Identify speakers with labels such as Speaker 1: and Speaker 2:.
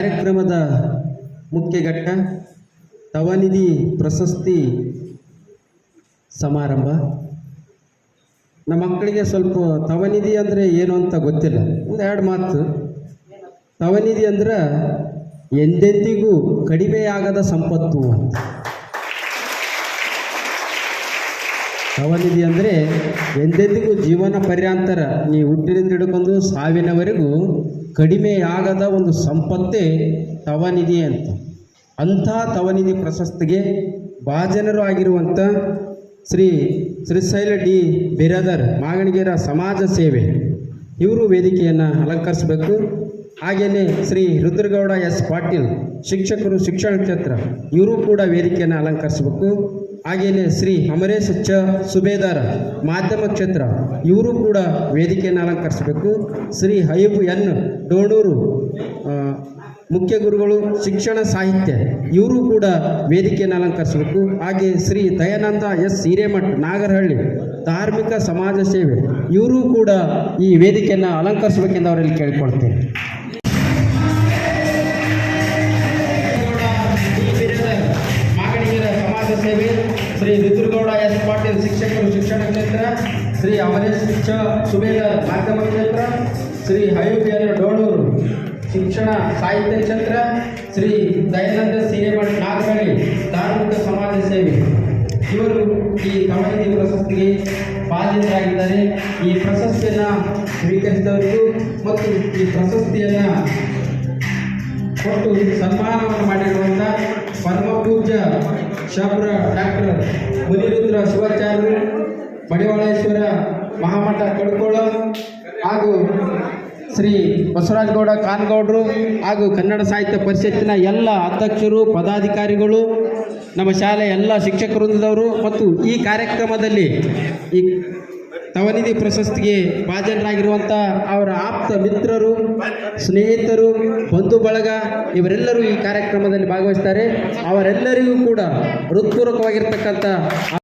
Speaker 1: ಕಾರ್ಯಕ್ರಮದ ಮುಖ್ಯ ಘಟ್ಟ ತವನಿಧಿ ಪ್ರಶಸ್ತಿ ಸಮಾರಂಭ. ನಮ್ಮ ಮಕ್ಕಳಿಗೆ ಸ್ವಲ್ಪ ತವನಿಧಿ ಅಂದರೆ ಏನು ಅಂತ ಗೊತ್ತಿಲ್ಲ. ಒಂದು ಎರಡು ಮಾತು. ತವನಿಧಿ ಅಂದ್ರೆ ಎಂದೆಂದಿಗೂ ಕಡಿಮೆಯಾಗದ ಸಂಪತ್ತು ಅಂತ. ತವನಿಧಿ ಅಂದರೆ ಎಂದೆಂದಿಗೂ ಜೀವನ ಪರ್ಯಾಂತರ. ನೀವು ಹುಟ್ಟಿನಿಂದ ಹಿಡ್ಕೊಂಡು ಸಾವಿನವರೆಗೂ ಕಡಿಮೆಯಾಗದ ಒಂದು ಸಂಪತ್ತೇ ತವನಿಧಿ ಅಂತ. ಅಂಥ ತವನಿಧಿ ಪ್ರಶಸ್ತಿಗೆ ಭಾಜನರು ಆಗಿರುವಂಥ ಶ್ರೀ ಶ್ರೀಶೈಲ ಡಿ ಬಿರಾದರ್ ಮಾಗಣಗೆರ ಸಮಾಜ ಸೇವೆ. ಇವರು ವೇದಿಕೆಯನ್ನು ಅಲಂಕರಿಸಬೇಕು. ಹಾಗೆಯೇ ಶ್ರೀ ರುದ್ರಗೌಡ ಎಸ್ ಪಾಟೀಲ್ ಶಿಕ್ಷಕರು ಶಿಕ್ಷಣ ಕ್ಷೇತ್ರ, ಇವರು ಕೂಡ ವೇದಿಕೆಯನ್ನು ಅಲಂಕರಿಸಬೇಕು. ಹಾಗೆಯೇ ಶ್ರೀ ಅಮರೇಶ್ ಚ ಸುಬೇದಾರ ಮಾಧ್ಯಮ ಕ್ಷೇತ್ರ, ಇವರು ಕೂಡ ವೇದಿಕೆಯನ್ನು ಅಲಂಕರಿಸಬೇಕು. ಶ್ರೀ ಹೈಬ್ ಎನ್ ಡೋಣೂರು ಮುಖ್ಯ ಗುರುಗಳು, ಶಿಕ್ಷಣ ಸಾಹಿತ್ಯ, ಇವರು ಕೂಡ ವೇದಿಕೆಯನ್ನು ಅಲಂಕರಿಸಬೇಕು. ಹಾಗೆ ಶ್ರೀ ದಯಾನಂದ ಎಸ್ ಹಿರೇಮಠ್, ನಾಗರಹಳ್ಳಿ, ಧಾರ್ಮಿಕ ಸಮಾಜ ಸೇವೆ, ಇವರು ಕೂಡ ಈ ವೇದಿಕೆಯನ್ನು ಅಲಂಕರಿಸಬೇಕೆಂದು ಅವರಲ್ಲಿ ಕೇಳಿಕೊಳ್ತೇನೆ. ಶ್ರೀ ಬಿದ್ರಗೌಡ ಎಸ್ ಪಾಟೀಲ್ ಶಿಕ್ಷಕರು ಶಿಕ್ಷಣ ಕ್ಷೇತ್ರ ಶ್ರೀ ಅಮರೇಶ್ ಚ ಸುಬೇದಾರ್ ಮಾಧ್ಯಮ ಕ್ಷೇತ್ರ ಶ್ರೀ ಹಯುಬಿಯರ್ ಡೋಳೂರು ಶಿಕ್ಷಣ ಸಾಹಿತ್ಯ ಕ್ಷೇತ್ರ, ಶ್ರೀ ದಯಾನಂದ ಸಿನಿಮಾ ನಾಗರಹಳ್ಳಿ ಧಾರ್ಮಿಕ ಸಮಾಜ ಸೇವೆ. ಇವರು ಈ ಕವನಿಧಿ ಪ್ರಶಸ್ತಿಗೆ ಬಾಧ್ಯರಾಗಿದ್ದಾರೆ. ಈ ಪ್ರಶಸ್ತಿಯನ್ನು ಸ್ವೀಕರಿಸಿದವರು ಮತ್ತು ಈ ಪ್ರಶಸ್ತಿಯನ್ನು ಕೊಟ್ಟು ಸನ್ಮಾನವನ್ನು ಮಾಡಿರುವಂಥ ಪರಮ ಪೂಜ್ಯ ಶಾಪುರ ಡಾಕ್ಟರ್ ಮುನಿರುದ್ರ ಶಿವಾಚಾರ್ಯರು ಮಡಿವಾಳೇಶ್ವರ ಮಹಾಮಠ ಕಡ್ಕೋಳ ಹಾಗೂ ಶ್ರೀ ಬಸವರಾಜಗೌಡ ಕಾನ್ಗೌಡರು ಹಾಗೂ ಕನ್ನಡ ಸಾಹಿತ್ಯ ಪರಿಷತ್ತಿನ ಎಲ್ಲ ಅಧ್ಯಕ್ಷರು, ಪದಾಧಿಕಾರಿಗಳು, ನಮ್ಮ ಶಾಲೆಯ ಎಲ್ಲ ಶಿಕ್ಷಕ ಮತ್ತು ಈ ಕಾರ್ಯಕ್ರಮದಲ್ಲಿ ಈ ತವನಿಧಿ ಪ್ರಶಸ್ತಿಗೆ ಭಾಜನರಾಗಿರುವಂಥ ಅವರ ಆಪ್ತ ಮಿತ್ರರು, ಸ್ನೇಹಿತರು, ಬಂಧು ಬಳಗ ಇವರೆಲ್ಲರೂ ಈ ಕಾರ್ಯಕ್ರಮದಲ್ಲಿ ಭಾಗವಹಿಸ್ತಾರೆ. ಅವರೆಲ್ಲರಿಗೂ ಕೂಡ ಹೃತ್ಪೂರ್ವಕವಾಗಿರ್ತಕ್ಕಂಥ